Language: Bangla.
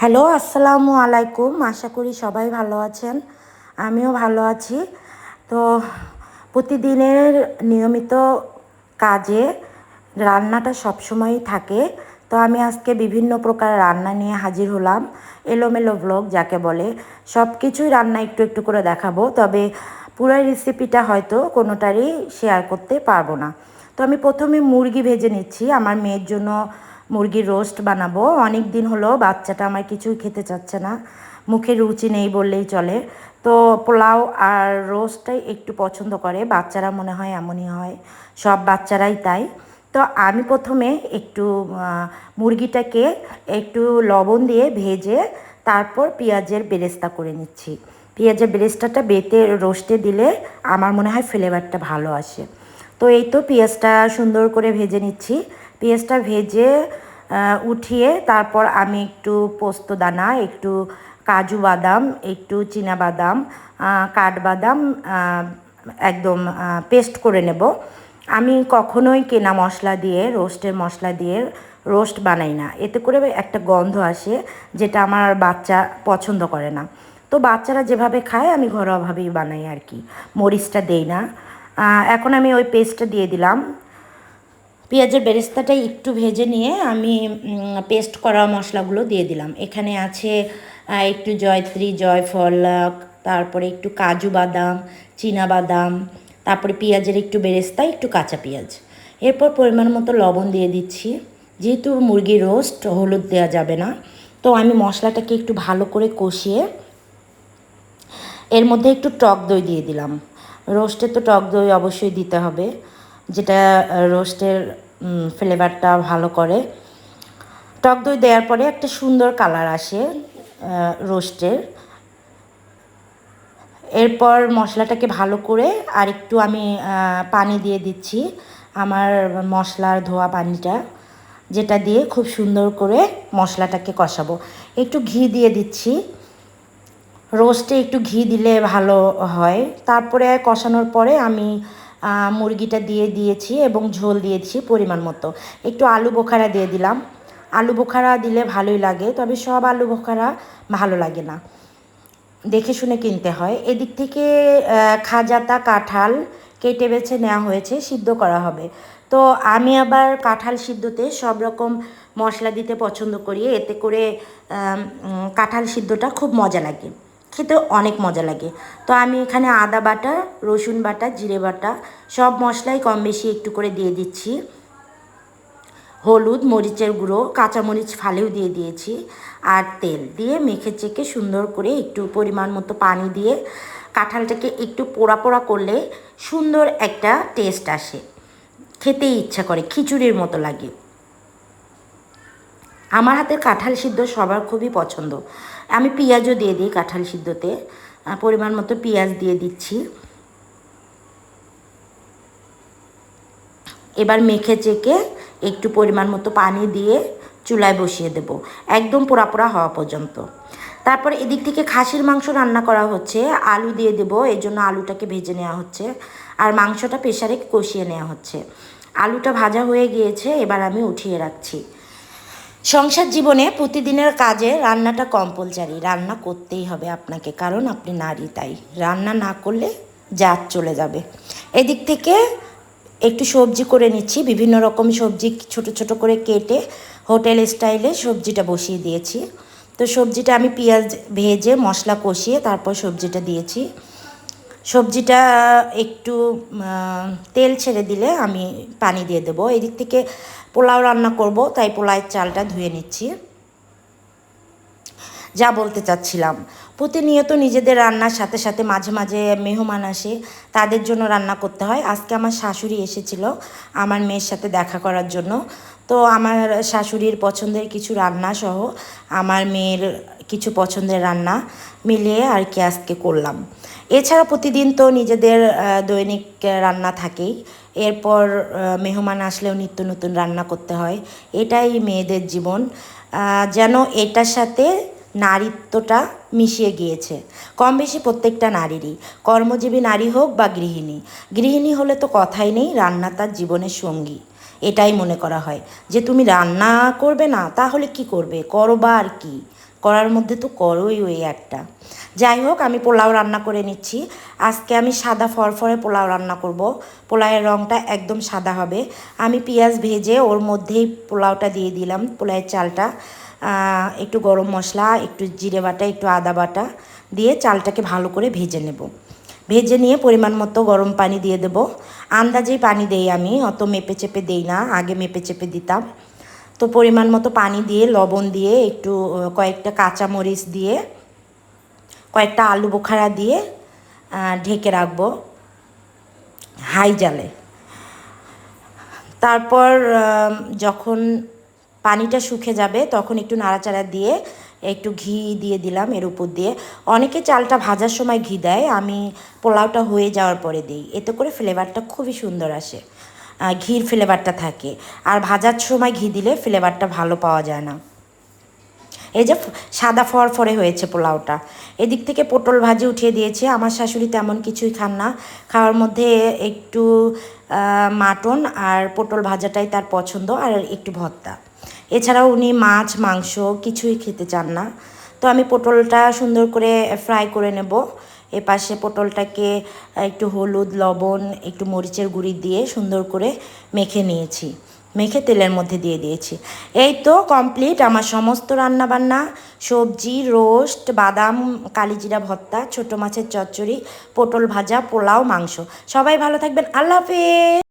হ্যালো, আসসালামু আলাইকুম। আশা করি সবাই ভালো আছেন। আমিও ভালো আছি। তো প্রতিদিনের নিয়মিত কাজে রান্নাটা সবসময়ই থাকে। তো আমি আজকে বিভিন্ন প্রকার রান্না নিয়ে হাজির হলাম। এলোমেলো ব্লগ যাকে বলে। সব কিছুই রান্না একটু একটু করে দেখাবো। তবে পুরো রেসিপিটা হয়তো কোনোটারই শেয়ার করতে পারব না। তো আমি প্রথমে মুরগি ভেজে নিচ্ছি। আমার মেয়ের জন্য মুরগির রোস্ট বানাবো। অনেক দিন হলো বাচ্চাটা আমার কিছুই খেতে চাচ্ছে না। মুখে রুচি নেই বললেই চলে। তো পোলাও আর রোস্টটাই একটু পছন্দ করে। বাচ্চারা মনে হয় এমনই হয়। সব বাচ্চারাই তাই। তো আমি প্রথমে একটু মুরগিটাকে একটু লবণ দিয়ে ভেজে তারপর পেঁয়াজের বেরেস্তা করে নিচ্ছি। পেঁয়াজের বেরেস্তাটা বেতে রোস্টে দিলে আমার মনে হয় ফ্লেভারটা ভালো আসে। তো এই তো পেঁয়াজটা সুন্দর করে ভেজে নিচ্ছি। পেঁয়াজটা ভেজে উঠিয়ে তারপর আমি একটু পোস্ত দানা, একটু কাজু বাদাম, একটু বাদাম কাঠবাদাম একদম পেস্ট করে নেব। আমি কখনোই কেনা মশলা দিয়ে, রোস্টের মশলা দিয়ে রোস্ট বানাই না। এতে করে একটা গন্ধ আসে যেটা আমার বাচ্চা পছন্দ করে না। তো বাচ্চারা যেভাবে খায়, আমি ঘরোয়াভাবেই বানাই আর কি। মরিচটা দেই না। এখন আমি ওই পেস্টটা দিয়ে দিলাম। পেঁয়াজের বেরেস্তাটা একটু ভেজে নিয়ে আমি পেস্ট করা মশলাগুলো দিয়ে দিলাম। এখানে আছে একটু জয়ত্রী জয়ফল তারপরে একটু কাজু বাদাম, চীনা বাদাম, তারপরে পেঁয়াজের একটু বেরেস্তা, একটু কাঁচা পেঁয়াজ। এরপর পরিমাণ মতো লবণ দিয়ে দিচ্ছি। যেহেতু মুরগির রোস্ট, হলুদ দেওয়া যাবে না, তো আমি মশলাটাকে একটু ভালো করে কষিয়ে এর মধ্যে একটু টক দই দিয়ে দিলাম। রোস্টে তো টক দই অবশ্যই দিতে হবে। যেটা রোস্টের ফ্লেভারটা ভালো করে। টক দই দেওয়ার পরে একটা সুন্দর কালার আসে রোস্টের। এরপর মশলাটাকে ভালো করে আর একটু আমি পানি দিয়ে দিচ্ছি আমার মশলার ধোয়া পানিটা, যেটা দিয়ে খুব সুন্দর করে মশলাটাকে কষাবো। একটু ঘি দিয়ে দিচ্ছি। রোস্টে একটু ঘি দিলে ভালো হয়। তারপরে কষানোর পরে আমি মুরগিটা দিয়ে দিয়েছি এবং ঝোল দিয়েছি পরিমাণ মতো। একটু আলু বোখারা দিয়ে দিলাম। আলু বোখারা দিলে ভালোই লাগে, তবে সব আলু বোখারা ভালো লাগে না। দেখে শুনে কিনতে হয়। এদিক থেকে খাজাতা কাঁঠাল কেটে বেছে নেওয়া হয়েছে, সিদ্ধ করা হবে। তো আমি আবার কাঁঠাল সিদ্ধতে সব রকম মশলা দিতে পছন্দ করি। এতে করে কাঁঠাল সিদ্ধটা খুব মজা লাগে। খেতে অনেক মজা লাগে। তো আমি এখানে আদা বাটা, রসুন বাটা, জিরে বাটা সব মশলাই কম বেশি একটু করে দিয়ে দিচ্ছি। হলুদ, মরিচের গুঁড়ো, কাঁচামরিচ ফালেও দিয়ে দিয়েছি আর তেল দিয়ে মেখে চেকে সুন্দর করে একটু পরিমাণ মতো পানি দিয়ে কাঁঠালটাকে একটু পোড়া পোড়া করলে সুন্দর একটা টেস্ট আসে। খেতেই ইচ্ছা করে, খিচুড়ির মতো লাগে। আমার হাতের কাঁঠাল সিদ্ধ সবার খুবই পছন্দ। আমি পেঁয়াজও দিয়ে দিই কাঁঠাল সিদ্ধতে। পরিমাণ মতো পেঁয়াজ দিয়ে দিচ্ছি। এবার মেখে চেকে একটু পরিমাণ মতো পানি দিয়ে চুলায় বসিয়ে দেব। একদম পোড়া পোড়া হওয়া পর্যন্ত। তারপর এদিক থেকে খাসির মাংস রান্না করা হচ্ছে। আলু দিয়ে দেব এই জন্য আলুটাকে ভেজে নেওয়া হচ্ছে। আর মাংসটা প্রেশারে কষিয়ে নেওয়া হচ্ছে। আলুটা ভাজা হয়ে গিয়েছে, এবার আমি উঠিয়ে রাখছি। সংসার জীবনে প্রতিদিনের কাজে রান্নাটা কম্পালসারি রান্না করতেই হবে আপনাকে, কারণ আপনি নারী, তাই রান্না না করলে জাত চলে যাবে। এদিক থেকে একটু সবজি করে নিচ্ছি, বিভিন্ন রকম সবজি ছোট ছোট করে কেটে হোটেল স্টাইলে সবজিটা বসিয়ে দিয়েছি। তো সবজিটা আমি পেঁয়াজ ভেজে মশলা কষিয়ে তারপর সবজিটা দিয়েছি। সবজিটা একটু তেল ছেড়ে দিলে আমি পানি দিয়ে দেবো। এদিক থেকে পোলাও রান্না করব, তাই পোলাওয়ের চালটা ধুয়ে নিচ্ছি। যা বলতে চাচ্ছিলাম, প্রতিনিয়ত নিজেদের রান্নার সাথে সাথে মাঝে মাঝে মেহমান আসে, তাদের জন্য রান্না করতে হয়। আজকে আমার শাশুড়ি এসেছিল, আমার মেয়ের সাথে দেখা করার জন্য। তো আমার শাশুড়ির পছন্দের কিছু রান্না সহ আমার মেয়ের কিছু পছন্দের রান্না মিলিয়ে আর কি আজকে করলাম। এছাড়া প্রতিদিন তো নিজেদের দৈনিক রান্না থাকেই। এরপর মেহমান আসলেও নিত্য নতুন রান্না করতে হয়। এটাই মেয়েদের জীবন। যেন এটার সাথে নারীত্বটা মিশিয়ে গিয়েছে। কম বেশি প্রত্যেকটা নারীরই। কর্মজীবী নারী হোক বা গৃহিণী। গৃহিণী হলে তো কথাই নেই, রান্না তার জীবনের সঙ্গী। এটাই মনে করা হয়। যে তুমি রান্না করবে না, তাহলে কি করবে? করো বা আর কি? করার মধ্যে তো করোই ওই একটা। যাই হোক, আমি পোলাও রান্না করে নিচ্ছি। আজকে আমি সাদা ফরফরে পোলাও রান্না করব। পোলাওয়ের রঙটা একদম সাদা হবে। আমি পেঁয়াজ ভেজে ওর মধ্যেই পোলাওটা দিয়ে দিলাম, পোলাওয়ের চালটা। একটু গরম মশলা, একটু জিরে বাটা, একটু আদা বাটা দিয়ে চালটাকে ভালো করে ভেজে নেব। ভেজে নিয়ে পরিমাণ মতো গরম পানি দিয়ে দেব। আন্দাজেই পানি দেই আমি, অত মেপে চেপে দেই না, আগে মেপে চেপে দিতাম। তো পরিমাণ মতো পানি দিয়ে, লবণ দিয়ে, একটু কয়েকটা কাঁচা মরিচ দিয়ে, কয়েকটা আলু বোখারা দিয়ে ঢেকে রাখব হাই জালে। তারপর যখন পানিটা শুকে যাবে, তখন একটু নাড়াচাড়া দিয়ে একটু ঘি দিয়ে দিলাম এর উপর দিয়ে। অনেকে চালটা ভাজার সময় ঘি দেয়, আমি পোলাওটা হয়ে যাওয়ার পরে দিই। এতে করে ফ্লেভারটা খুবই সুন্দর আসে। ঘির ফ্লেভারটা থাকে। আর ভাজার সময় ঘি দিলে ফ্লেভারটা ভালো পাওয়া যায় না। এই যে সাদা ফরফরে হয়েছে পোলাওটা। এদিক থেকে পটল ভাজি উঠিয়ে দিয়েছে। আমার শাশুড়ি তেমন কিছুই খান না। খাওয়ার মধ্যে একটু মাটন আর পটল ভাজাটাই তার পছন্দ আর একটু ভর্তা। এছাড়াও উনি মাছ, মাংস কিছুই খেতে চান না। তো আমি পটলটা সুন্দর করে ফ্রাই করে নেব। এপাশে পটলটাকে একটু হলুদ, লবণ, একটু মরিচের গুঁড়ি দিয়ে সুন্দর করে মেখে নিয়েছি। মেখে তেলের মধ্যে দিয়ে দিয়েছি। এই তো কমপ্লিট আমার সমস্ত রান্নাবান্না। সবজি, রোস্ট, বাদাম, কালিজিরা ভর্তা, ছোট মাছের চচ্চড়ি, পটল ভাজা, পোলাও, মাংস। সবাই ভালো থাকবেন। আল্লাহ হাফেজ!